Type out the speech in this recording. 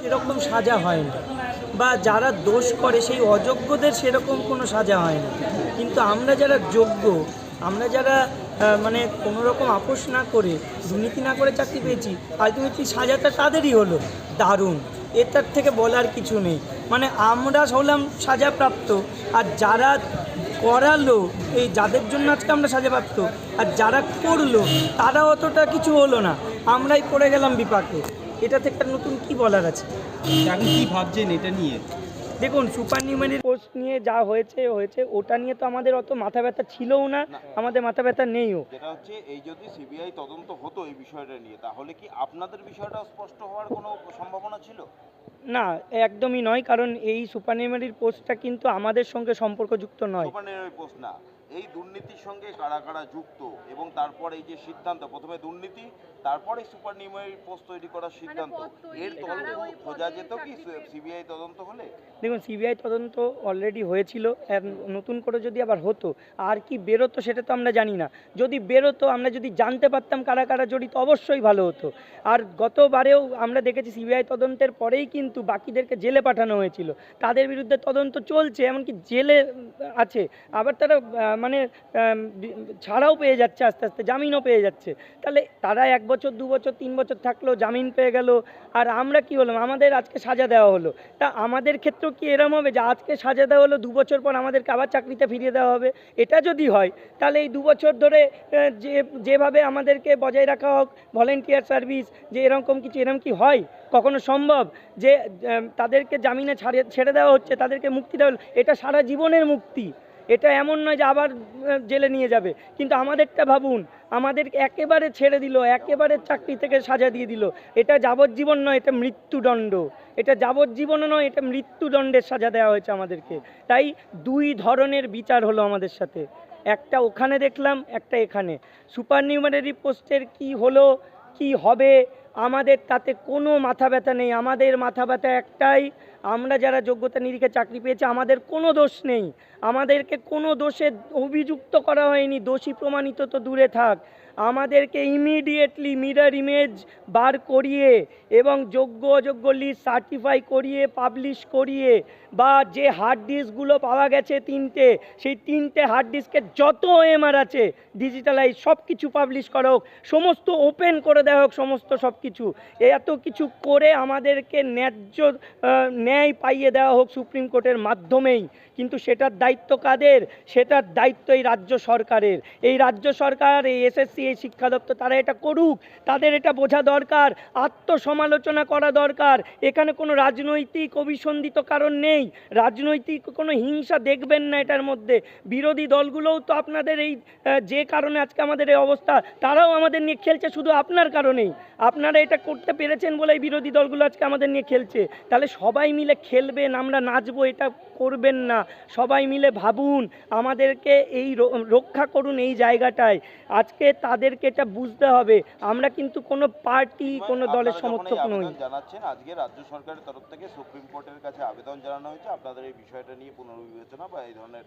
সেরকম সাজা হয় না। বা যারা দোষ করে সেই অযোগ্যদের সেরকম কোনো সাজা হয় না। কিন্তু আমরা যারা যোগ্য, আমরা যারা মানে কোনো রকম আপোষ না করে, দুর্নীতি না করে চাকরি পেয়েছি আলটিমেটলি সাজাটা তাদেরই হলো। দারুণ। এটার থেকে বলার কিছু নেই। মানে আমরা হলাম সাজাপ্রাপ্ত। আর যারা করালো, এই যাদের জন্য আজকে আমরা সাজাপ্রাপ্ত, আর যারা করল, তারা অতটা কিছু হলো না। আমরাই পড়ে গেলাম বিপাকে। এটা থেকে নতুন কি বলার আছে? এখন কি ভাবছেন এটা নিয়ে? দেখুন সুপার নিউমারির পোস্ট নিয়ে যা হয়েছে হয়েছে ওটা নিয়ে তো আমাদের অত মাথা ব্যথা ছিলও না আমাদের মাথা ব্যথা নেইও। যেটা হচ্ছে এই যদি সিবিআই তদন্ত হতো এই বিষয়টা নিয়ে তাহলে কি আপনাদের বিষয়টা স্পষ্ট হওয়ার কোনো সম্ভাবনা ছিল? না একদমই নয় কারণ এই সুপার নিউমারির পোস্টটা কিন্তু আমাদের সঙ্গে সম্পর্কযুক্ত নয়। সুপারনিউমারি পোস্ট না। এই দুর্নীতির সঙ্গে কারা কারা যুক্ত এবং তারপর এই যে সিদ্ধান্ত প্রথমে দুর্নীতি তারপরে সুপার সুপারনিউমারি পোস্ট তৈরি করার সিদ্ধান্ত। এর তদন্ত খোঁজা যেত কি সিবিআই তদন্ত হলে? দেখুন সিবিআই তদন্ত অলরেডি হয়েছিল নতুন করে যদি আবার হতো আর কি বেরোতো সেটা তো আমরা জানি না। যদি বেরোতো আমরা যদি জানতে পারতাম কারা কারা জড়িত অবশ্যই ভালো হতো। আর গতবারেও আমরা দেখেছি সিবিআই তদন্তের পরেই কিন্তু বাকিদেরকে জেলে পাঠানো হয়েছিল। তাদের বিরুদ্ধে তদন্ত চলছে এমনকি জেলে আছে। আবার তারা মানে ছাড়াও পেয়ে যাচ্ছে আস্তে আস্তে, জামিনও পেয়ে যাচ্ছে। তাহলে তারা এক বছর, দু বছর, তিন বছর থাকল, জামিন পেয়ে গেল, আর আমরা কি হলাম? আমাদের আজকে সাজা দেওয়া হলো। তা আমাদের ক্ষেত্রেও কি এরম হবে যে আজকে সাজা দেওয়া হলো, দু বছর পর আমাদেরকে আবার চাকরিতে ফিরিয়ে দেওয়া হবে? এটা যদি হয়, তাহলে এই দু বছর ধরে যে, যেভাবে আমাদেরকে বজায় রাখা হোক, ভলেন্টিয়ার সার্ভিস, যে এরকম কিছু এরকম কি হয়? কখনো সম্ভব? যে তাদেরকে জামিনে ছাড়ে ছেড়ে দেওয়া হচ্ছে, তাদেরকে মুক্তি দেওয়া এটা সারা জীবনের মুক্তি। এটা এমন নয় যে আবার জেলে নিয়ে যাবে। কিন্তু আমাদেরটা ভাবুন আমাদের একেবারে ছেড়ে দিল, একেবারে চাকরি থেকে সাজা দিয়ে দিল। এটা যাবজ্জীবন নয়, এটা মৃত্যুদণ্ড। এটা যাবজ্জীবনও নয়, এটা মৃত্যুদণ্ডের সাজা দেওয়া হয়েছে আমাদেরকে। তাই দুই ধরনের বিচার হলো আমাদের সাথে। একটা ওখানে দেখলাম, একটা এখানে। সুপার নিউমারি পোস্টের কি হলো, কি হবে, আমাদের তাতে কোনো মাথা ব্যথা নেই। আমাদের মাথা ব্যথা একটাই আমরা যারা যোগ্যতা নিরিখে চাকরি পেয়েছি আমাদের কোনো দোষ নেই। আমাদেরকে কোনো দোষে অভিযুক্ত করা হয়নি দোষী প্রমাণিত তো দূরে থাক। আমাদেরকে ইমিডিয়েটলি মিরর ইমেজ বার করিয়ে এবং যোগ্য অযোগ্য লিস্ট সার্টিফাই করিয়ে পাবলিশ করিয়ে বা যে হার্ড ডিস্কগুলো পাওয়া গেছে তিনটে সেই তিনটে হার্ড ডিস্কের যত এমআর আছে ডিজিটালাইজ সব কিছু পাবলিশ করা হোক সমস্ত ওপেন করে দেওয়া হোক সমস্ত সব কিছু এত কিছু করে আমাদেরকে ন্যায্য আহ, ন্যায় পাইয়ে দেওয়া হোক সুপ্রিম কোর্টের মাধ্যমেই, কিন্তু সেটার দায়িত্ব কাদের? সেটার দায়িত্ব এই রাজ্য সরকারের। এই রাজ্য সরকার, এই এসএসসি এই শিক্ষা দপ্তর, তারা এটা করুক। তাদের এটা বোঝা দরকার, আত্মসমালোচনা করা দরকার। এখানে কোনো রাজনৈতিক অভিসন্ধিত কারণ নেই। রাজনৈতিক কোনো হিংসা দেখবেন না এটার মধ্যে। বিরোধী দলগুলোও তো আপনাদের এই যে কারণে আজকে আমাদের এই অবস্থা, তারাও আমাদের নিয়ে খেলছে শুধু আপনার কারণেই। আপনারা এটা করতে পেরেছেন বলেই বিরোধী দলগুলো আজকে আমাদের নিয়ে খেলছে। তাহলে সবাই মিলে খেলবেন আমরা নাচবো এটা করবেন না। সবাই মিলে ভাবুন আমাদেরকে এই রক্ষা করুন এই জায়গাটায়। আজকে তাদেরকে এটা বুঝতে হবে আমরা কিন্তু কোনো পার্টি কোনো দলের সমর্থক নই। জানাচ্ছেন আজকে রাজ্য সরকারের তরফ থেকে সুপ্রিম কোর্টের কাছে আবেদন জানানো হয়েছে। আপনাদের এই বিষয়টা নিয়ে পুনর্বিবেচনা বা এই ধরনের